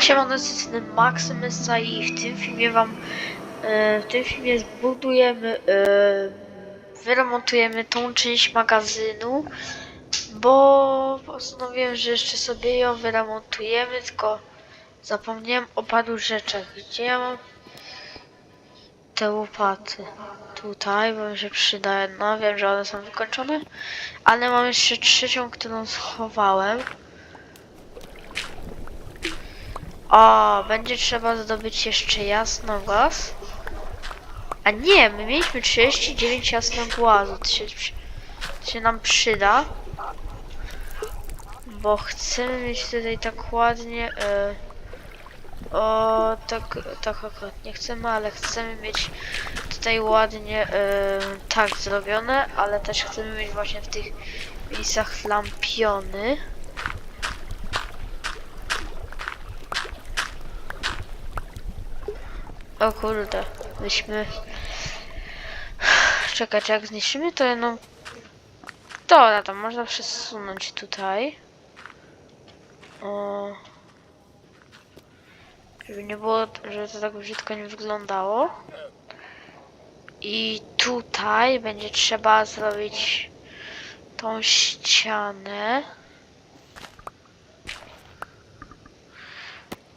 Siemano, strony Maxymysa i w tym filmie wam, e, w tym filmie zbudujemy, e, wyremontujemy tą część magazynu, bo postanowiłem, że jeszcze sobie ją wyremontujemy, tylko zapomniałem o paru rzeczach. Gdzie ja mam te łopaty? Tutaj, bo mi się przyda jedna, wiem, że one są wykończone, ale mam jeszcze trzecią, którą schowałem. O, będzie trzeba zdobyć jeszcze jasnogłaz. A nie, my mieliśmy 39 jasnogłazu. To się, to się nam przyda. Bo chcemy mieć tutaj tak ładnie. E, o, tak, tak akurat nie chcemy, ale chcemy mieć tutaj ładnie e, tak zrobione, ale też chcemy mieć właśnie w tych miejscach lampiony. O kurde, myśmy... Czekać, jak zniszczymy to jedną... Dobra, to można przesunąć tutaj. O... Żeby nie było, żeby to tak brzydko nie wyglądało. I tutaj będzie trzeba zrobić tą ścianę.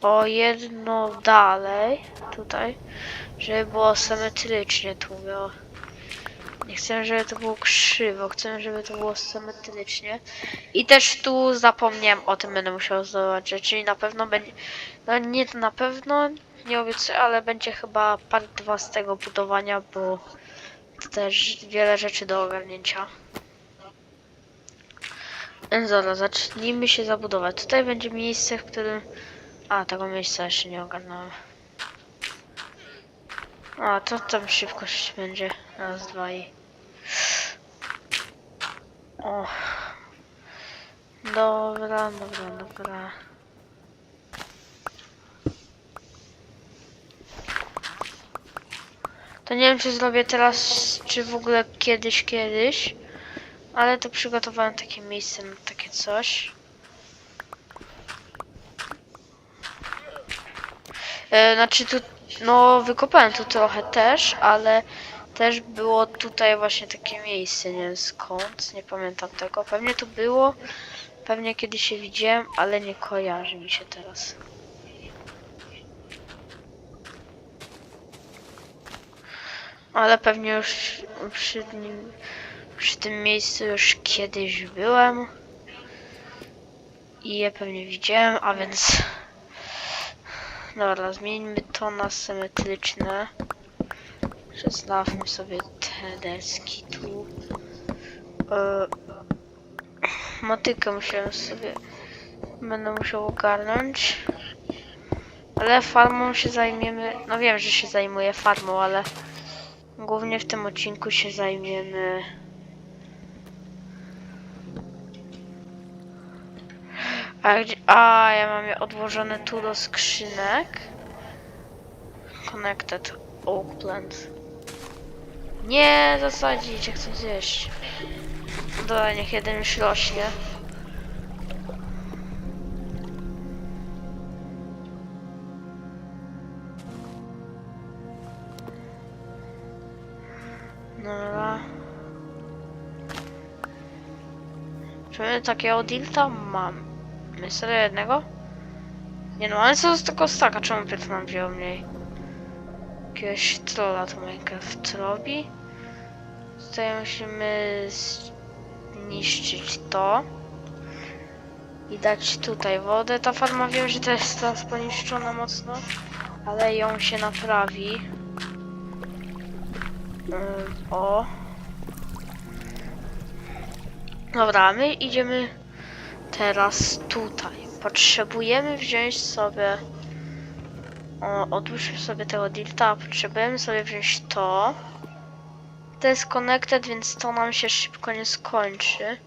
O jedno dalej, tutaj, żeby było symetrycznie tu było. Nie chcę, żeby to było krzywo, chcę, żeby to było symetrycznie. I też tu zapomniałem o tym, będę musiał zobaczyć, czyli na pewno będzie, no nie na pewno, nie obiecuję, ale będzie chyba part 2 z tego budowania, bo też wiele rzeczy do ogarnięcia. Dobra, zacznijmy się zabudować. Tutaj będzie miejsce, w którym a, tego miejsca jeszcze nie ogarnąłem. A, to tam szybkość będzie. Raz, dwa i... O. Dobra, dobra, dobra. To nie wiem, czy zrobię teraz, czy w ogóle kiedyś, kiedyś. Ale to przygotowałem takie miejsce na takie coś. E, znaczy tu, no wykopałem tu trochę też, ale też było tutaj właśnie takie miejsce, nie wiem skąd, nie pamiętam tego. Pewnie tu było, pewnie kiedyś się widziałem, ale nie kojarzy mi się teraz. Ale pewnie już przy nim, przy tym miejscu już kiedyś byłem. I je pewnie widziałem, a więc Dobra, zmieńmy to na symetryczne. Przestawmy sobie te deski tu. E, motykę musiałem sobie... Będę musiał ogarnąć. Ale farmą się zajmiemy... No wiem, że się zajmuję farmą, ale... Głównie w tym odcinku się zajmiemy... A, gdzie, a ja mam je odłożone tu do skrzynek. Connected oak plant. Nie zasadzić, jak chcę zjeść. Dobra, niech jeden już rośnie. Dobra. Czy my takiego dilta mam? My serio jednego? Nie no, ale co z tego staka? Czemu Piotr nam wziął mniej? Jakiegoś trolla to Minecraft robi. Tutaj musimy zniszczyć to. I dać tutaj wodę. Ta farma wiem, że to jest teraz poniszczona mocno. Ale ją się naprawi. Ym, o. Dobra, my idziemy teraz tutaj. Potrzebujemy wziąć sobie. O, odłóżmy sobie tego dilta. Potrzebujemy sobie wziąć to. To jest connected, więc to nam się szybko nie skończy.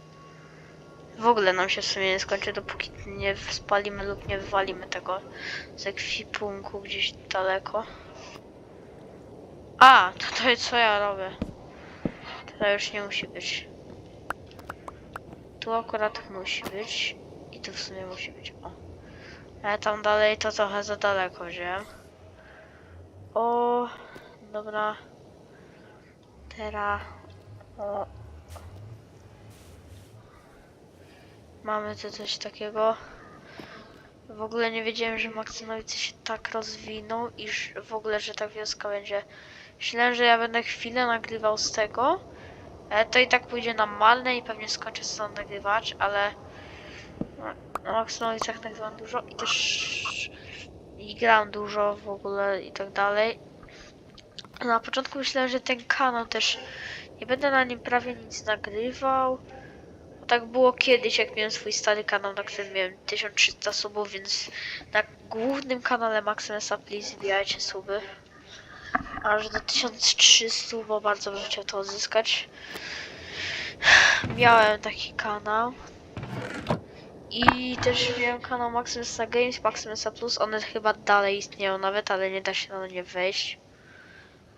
W ogóle nam się w sumie nie skończy, dopóki nie spalimy lub nie wywalimy tego z ekwipunku gdzieś daleko. A, tutaj co ja robię? Tutaj już nie musi być. Tu akurat musi być. I tu w sumie musi być. O. Ale tam dalej to trochę za daleko wziąłem. O, dobra. Teraz. O. Mamy tu coś takiego. W ogóle nie wiedziałem, że Maksymowice się tak rozwiną i że- w ogóle, że ta wioska będzie. Myślałem, że ja będę chwilę nagrywał z tego. Ale to i tak pójdzie na malne i pewnie skończę stąd nagrywać, ale na- Maksymowicach nagrywam dużo i też i gram dużo w ogóle i tak dalej. Na początku myślałem, że ten kanał też nie będę na nim prawie nic nagrywał. Tak było kiedyś, jak miałem swój stary kanał, na którym miałem 1300 subów, więc na głównym kanale Maximesa Please wbijajcie suby. Aż do 1300, bo bardzo bym chciał to odzyskać. Miałem taki kanał. I też miałem kanał Maximesa Games, Maximesa Plus. One chyba dalej istnieją nawet, ale nie da się na nie wejść.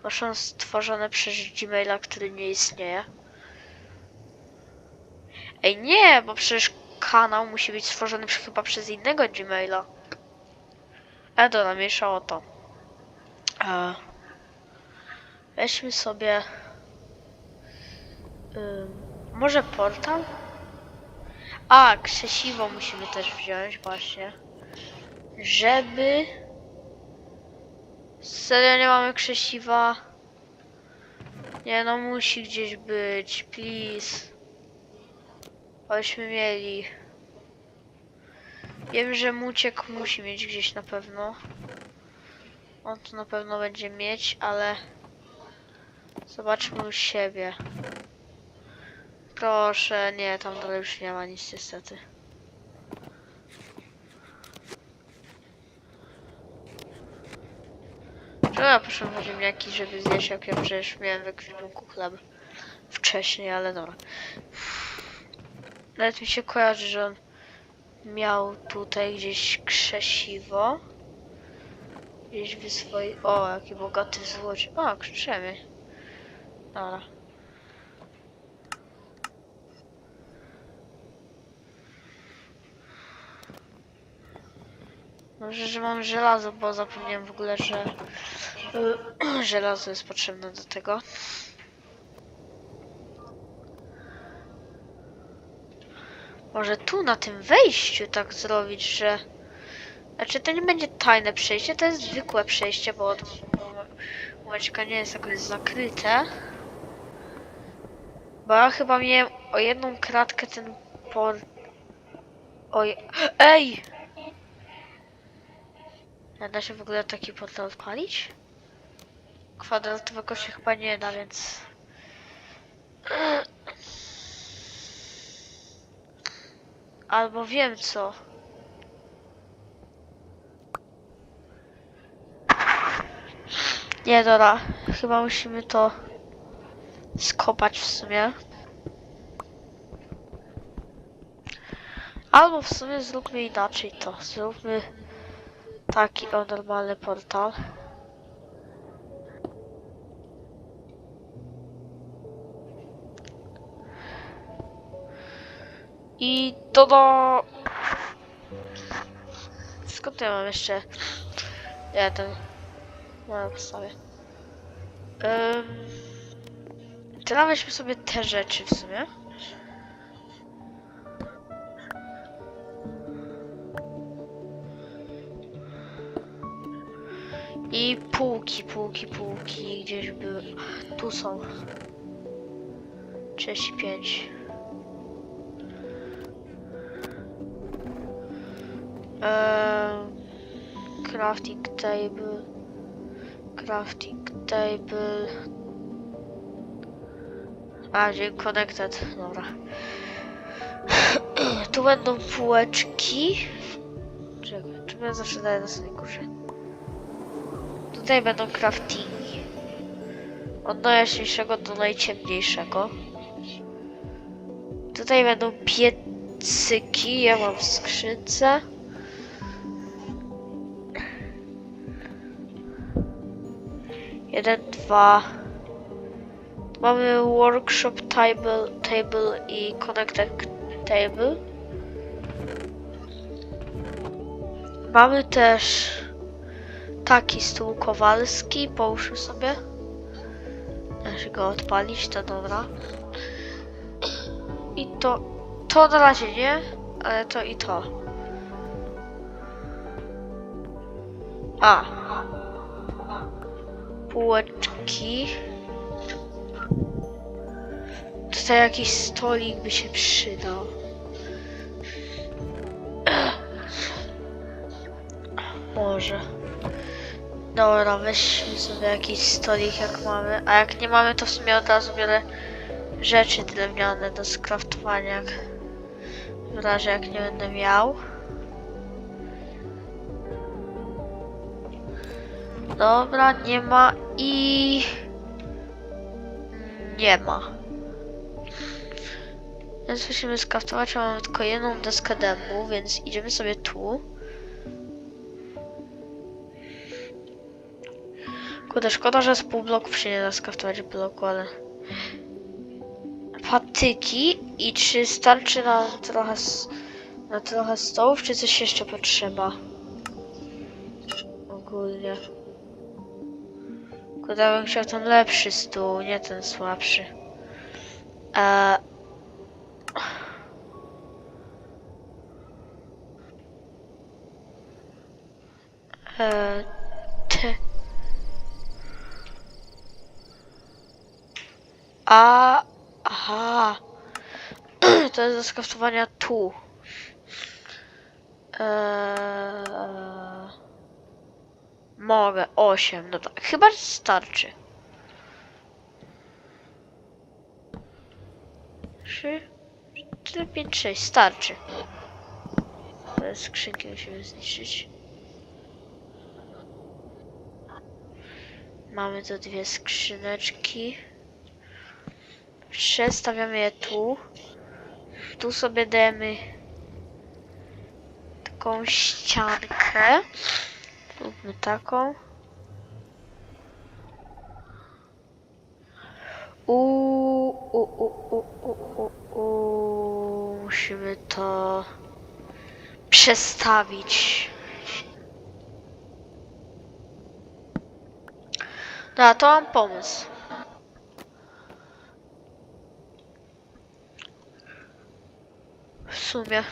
Bo są stworzone przez Gmaila, który nie istnieje. Ej, nie, bo przecież kanał musi być stworzony chyba przez innego Gmaila. E, to namieszało to. E, weźmy sobie... Ym, może portal? A, krzesiwo musimy też wziąć właśnie. Żeby... Serio nie mamy krzesiwa? Nie no, musi gdzieś być, please. Obyśmy mieli. Wiem, że Muciek musi mieć gdzieś na pewno. On tu na pewno będzie mieć, ale... Zobaczmy u siebie. Proszę, nie, tam dalej już nie ma nic niestety. Ja poszedłem po ziemniaki, żeby zjeść, jak ja przecież miałem w ekwipunku chleb wcześniej, ale dobra. Nawet mi się kojarzy, że on miał tutaj gdzieś krzesiwo. Gdzieś w swojej... O, jaki bogaty złodziej. O, krzemień. Dobra. Może, że mam żelazo, bo zapomniałem w ogóle, że żelazo jest potrzebne do tego. Może tu na tym wejściu tak zrobić, że... Znaczy to nie będzie tajne przejście, to jest zwykłe przejście, bo od nie jest jakoś zakryte. Bo ja chyba miałem o jedną kratkę ten por... Oj... Ej! A Da się w ogóle taki portal odpalić? Kwadratowego się chyba nie da, więc... Albo wiem co. Nie, dobra. Chyba musimy to skopać w sumie. Albo w sumie zróbmy inaczej to. Zróbmy taki o normalny portal. I to do... Skąd ja mam jeszcze... Nie, ten... No, postawię. Um, teraz weźmy sobie te rzeczy w sumie. I półki, półki, półki gdzieś były. Tu są. 35. Eee, crafting table. Crafting table. A, dzień connected. Dobra. tu będą półeczki. Czekaj, czemu ja zawsze daję na samej górze? Tutaj będą craftingi. Od najjaśniejszego do najciemniejszego. Tutaj będą piecyki, ja mam skrzynce. Jeden, dwa. Mamy workshop table, table i connected table. Mamy też taki stół kowalski, połóżmy sobie. Należy go odpalić, to dobra. I to, to na razie nie, ale to i to. A. Półeczki. Tutaj jakiś stolik by się przydał. Może. Dobra, weźmy sobie jakiś stolik jak mamy. A jak nie mamy, to w sumie od razu biorę rzeczy drewniane do skraftowania. jak- W razie jak nie będę miał. Dobra, nie ma i... Nie ma. Więc musimy skraftować, a mamy tylko jedną deskę dębu, więc idziemy sobie tu. Kurde, szkoda, że z pół bloków się nie da skraftować bloku, ale... Patyki i czy starczy nam trochę, na trochę stołów, czy coś jeszcze potrzeba? Ogólnie. Kurde, bym chciał ten lepszy stół, nie ten słabszy. Eee... Eee... Te... A, aha. To jest do skraftowania tu. Eee, mogę, 8, dobra. Chyba starczy. 3, 4, 5, 6, starczy. Te skrzynki musimy zniszczyć. Mamy tu dwie skrzyneczki. Przestawiamy je tu. Tu sobie dajemy taką ściankę. Róbmy taką. U, u, u, u, u. Musimy to przestawić. Dobra, to mam pomysł. W sumie.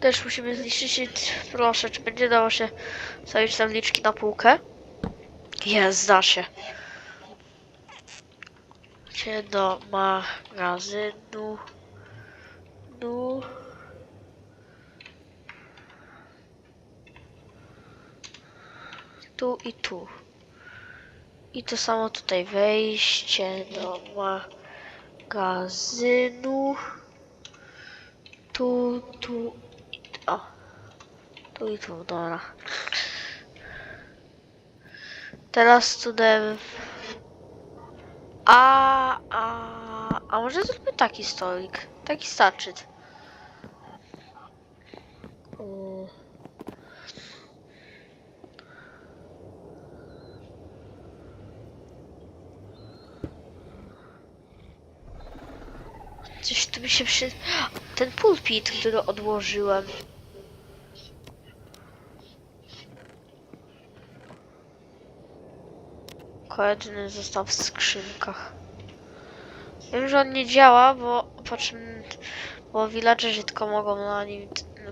Też musimy zniszczyć. Proszę, czy będzie dało się stawić tabliczki na półkę? Jest, da się. Gdzie do magazynu. Nu. Tu i tu. I to samo tutaj wejście do magazynu. Tu, tu i tu. O. Tu i tu, dobra. Teraz tu dam... A, a, a może zróbmy taki stolik? Taki starczy. Mm. Coś tu mi się przy... Ten pulpit, który odłożyłem. Kolejny został w skrzynkach. Wiem, że on nie działa, bo patrz, bo villagerzy tylko mogą na nim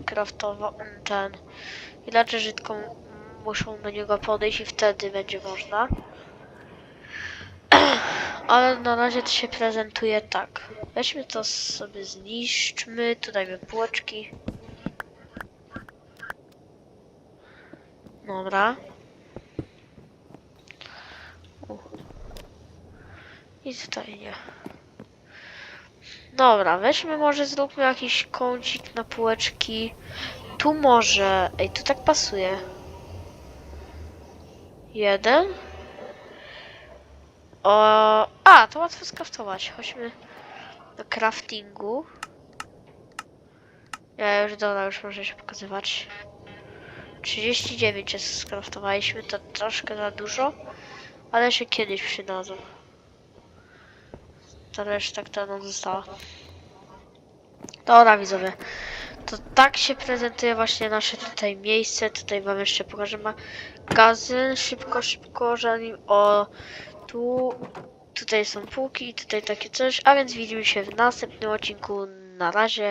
craftować ten. Villagerzy tylko muszą do niego podejść i wtedy będzie można. Ale na razie to się prezentuje tak. Weźmy to sobie zniszczmy, tu dajmy półeczki. Dobra. Tutaj nie. Dobra, weźmy może zróbmy jakiś kącik na półeczki. Tu może. Ej, tu tak pasuje. Jeden. O, a, to łatwo skraftować. Chodźmy do craftingu. Ja już dobra, już może się pokazywać. 39 jest skraftowaliśmy, to troszkę za dużo, ale się kiedyś przydadzą. Ta reszta, która nam została. Dobra widzowie, to tak się prezentuje właśnie nasze tutaj miejsce. Tutaj wam jeszcze pokażę magazyn. Szybko, szybko, zanim o tu, tutaj są półki i tutaj takie coś. A więc widzimy się w następnym odcinku. Na razie.